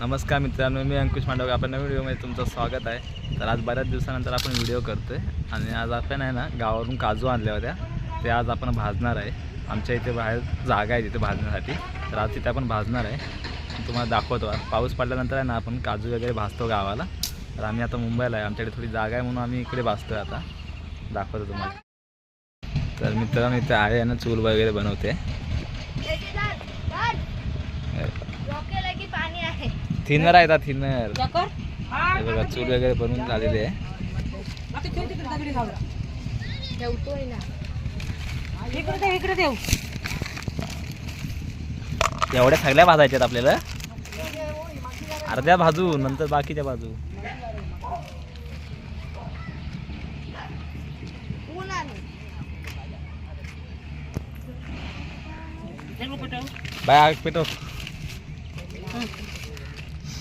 नमस्कार मित्रांनो मी अंकुश मांडवकर. आपण नवीन व्हिडिओमध्ये तुमचं स्वागत आहे. तर आज बऱ्याच दिवसानंतर आपण व्हिडिओ करतो आहे आणि आज आपण आहे ना गावावरून काजू आणल्या होत्या. ते आज आपण भाजणार आहे. आमच्या इथे बाहेर जागा आहे तिथे भाजण्यासाठी. तर आज तिथे आपण भाजणार आहे. तुम्हाला दाखवतो. पाऊस पडल्यानंतर आहे ना आपण काजू वगैरे भाजतो गावाला. तर आम्ही आता मुंबईला आहे. आमच्याकडे थोडी जागा आहे म्हणून आम्ही इकडे भाजतो आहे आता. दाखवतो तुम्हाला. तर मित्रांनो इथे आहे ना चूल वगैरे बनवते. थिनर आहे आता थिनर हे बघा चूल वगैरे बनवून झालेली आहे. एवढ्या सगळ्या भाजायच्यात आपल्याला? अर्ध्या भाजू नंतर बाकीच्या बाजू देऊ पटव.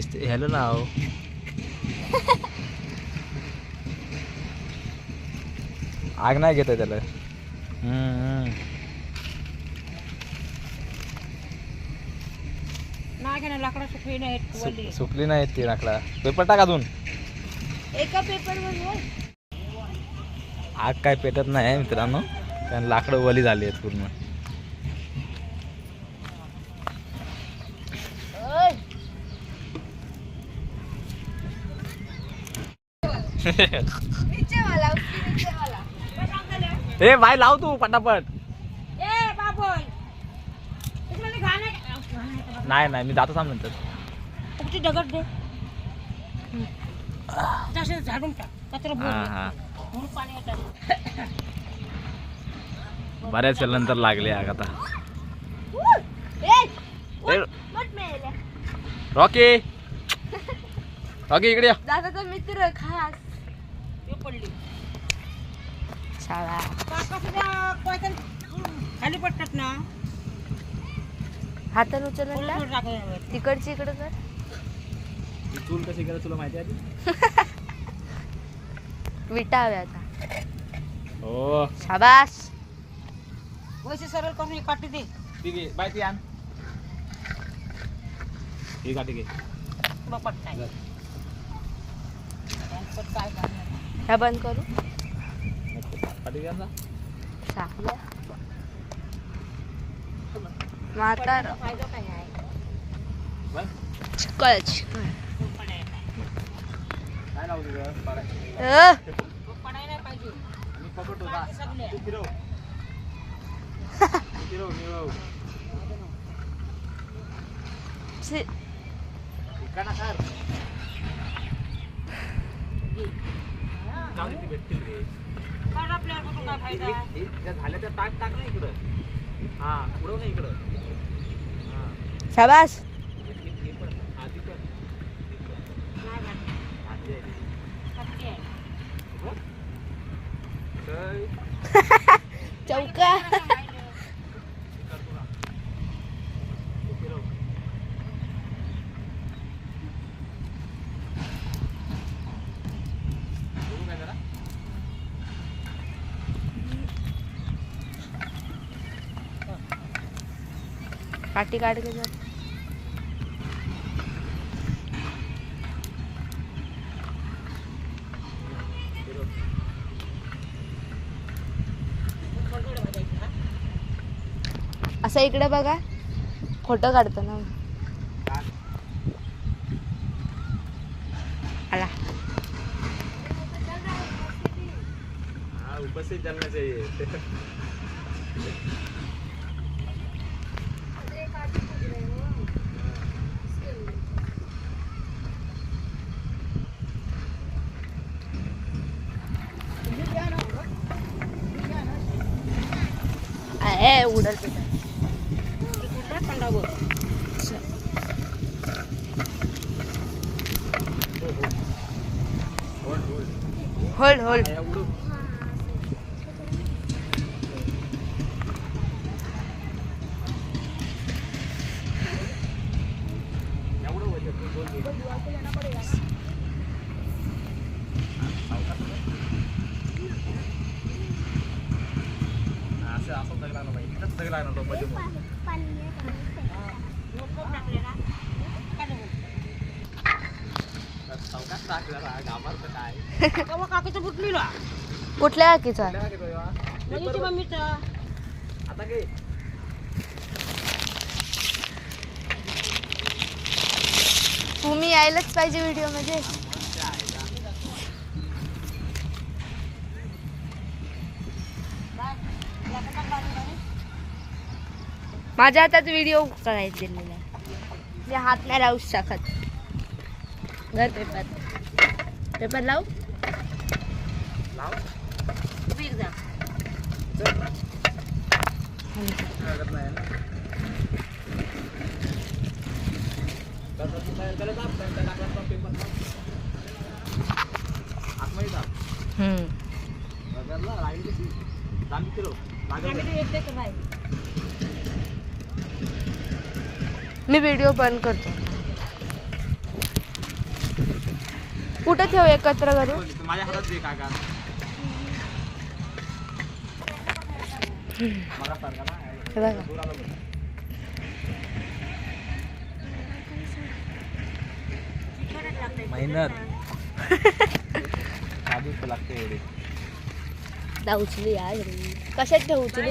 पेटो हॅलो नाव आग नाही घेत त्याला. नाही लाकडा सुकली नाही ती नाकला पेपर टाक अजून. एका पेपर आग काय पेटत नाही मित्रांनो. कारण लाकडं वली झाली आहेत पूर्ण. नीचे वाला उसके नीचे वाला ए बाय लाव तू पटापट. ए बाबोल. नाही नाही नाही मी जातो थांब नंतर. तुमची दगड दे. तसे झाडून टाक. कचरा बोल पाणी येतात बऱ्याच नंतर लागले आग आता. रॉकी. रॉकी इकडे दादाचा मित्र खास. पडली. शाळा खाली पडतात ना. थोडं टाकायचं. तिकडची इकडं कर. चूल कशी केलं तुला माहिती आहे विटा हव्या आता. हो. शाबास. वैसे सरळ करून एक काठी दे. ठीक आहे बाय ती आण. ठीक आहे ठीक तुला पटकाय पट काय करणार? ह्या बंद करू. आहे ठीक म्हातार फायदा काय जाऊ दे, ती भेटतील रे. काढ आपल्याला कुठून काय फायदा? हे- हे ज्या झाल्या त्या टाक टाक ना इकडं. हा उडव ना इकडं. हा. शाबास हे- हे- हे पण आधी पण नाही घाण. आधी आहे ती. कच्ची आहे. तर चौका तू फिरव बघू काय जरा काटी काट के जाओ असं इकडे बघा. फोटो काढताना आला. उपस्थित चलना चाहिए ए उडल तिथं. ते कुठं पंडावर. होल्ड होल्ड असं असं दगड लागला पाहिजे मध्ये ना. कुठल्या आकीचा आता तुम्ही यायलाच पाहिजे व्हिडिओमध्ये माझ्या हातात व्हिडिओ करायचा दिलेला आहे मी हात नाही लावू शकत. घर पेपर. पेपर लावू. पीक मी व्हिडिओ बंद करतो. कुठं ठेव एकत्र करू माझ्या हातात दे काका. मेहनत. आधीच लागते एवढी. दा उचली यार. कशात ठेव उचली?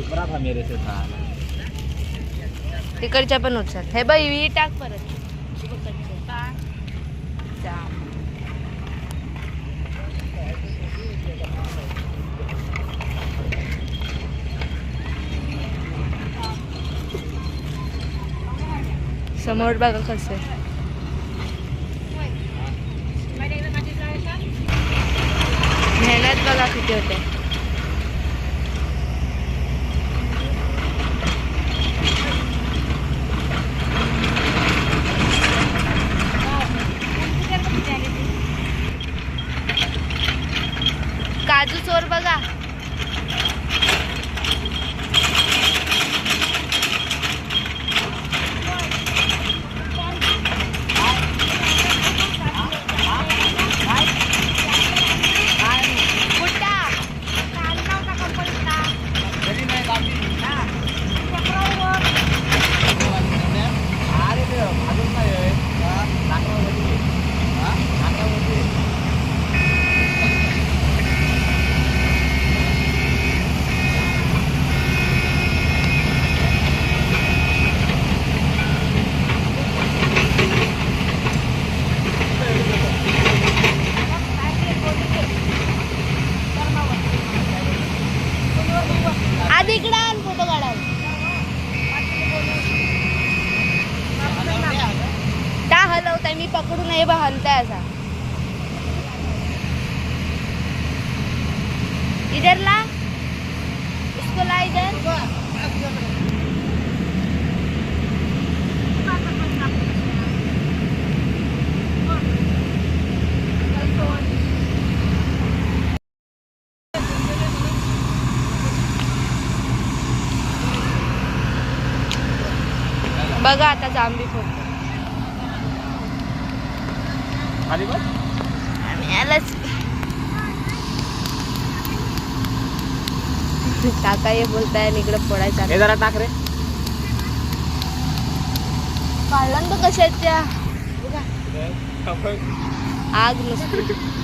उपरा था मेरे से था तिकडच्या पण उचल. हे बाई ही टाक परत. समोर बघा कसं आहे. मेहनत बघा किती होते. काजू चोर बघा कुठं? अरे ते अजून नाही आहे. हा, नाकावरती. हा, नाकावरती. आधी इकडे आण फोटो काढायला का हलवताय मी पकडू नये बा हलताय असा इधर ला इसको ला इधर बघा आता जांभी बघ. आलाच. काका हे बोलताय आणि इकडे फोडायचा हे जरा टाक रे. काढला ना तो कशा आहेत त्या. बघा, आग नुसती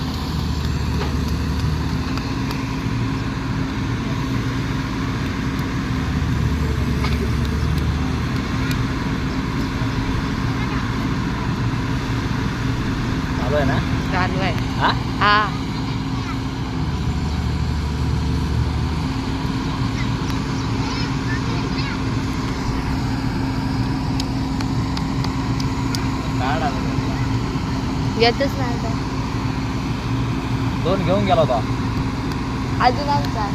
चालू आहे ना चालू आहे हा हा काढ आता त्यातला. येतच नाही आता. दोन घेऊन गेला होता. अजून आमचा.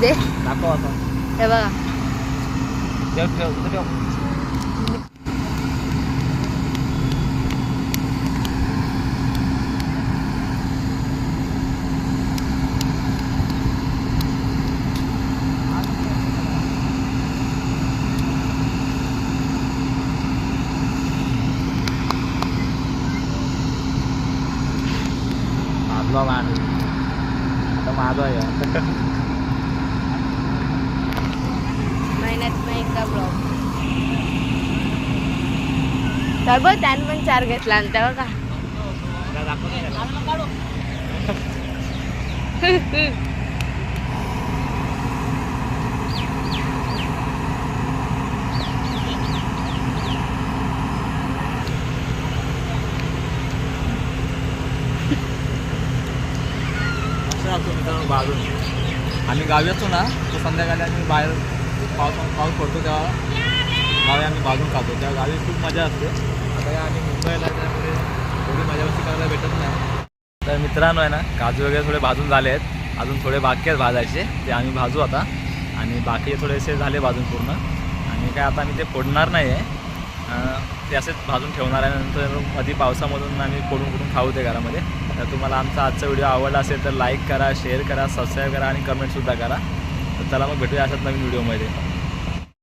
दे. दाखव आता. हे बघा. ठेव ठेव ठेव. माणूस. आता माझा आहे. महिन्यात एकदा ब्लॉग तर बघ त्याने पण चार घेतला आणि तेव्हा का असं असतो मित्रांनो बाजून. आम्ही गावी असतो ना तर संध्याकाळी आम्ही बाहेर पाऊस पाऊस पडतो तेव्हा गावी आम्ही बाजून खातो. त्या गावी खूप मजा असते. आता आम्ही मुंबईला त्यामुळे थोडी मजा मस्ती करायला भेटत नाही. तर मित्रांनो आहे ना काजू वगैरे थोडे भाजून झाले आहेत. अजून थोडे बाकी आहेत भाजायचे. ते आम्ही भाजू आता. आणि बाकी थोडेसे झाले भाजून पूर्ण. आणि काय आता आम्ही ते फोडणार नाही आहे ते असेच भाजून ठेवणार आहे. नंतर कधी पावसामधून आम्ही फोडून फोडून खाऊ ते घरामध्ये. तर तुम्हाला आमचा आजचा व्हिडिओ आवडला असेल तर लाईक करा शेअर करा सबस्क्राईब करा आणि कमेंटसुद्धा करा. तर चला मग भेटूया अशाच नवीन व्हिडिओमध्ये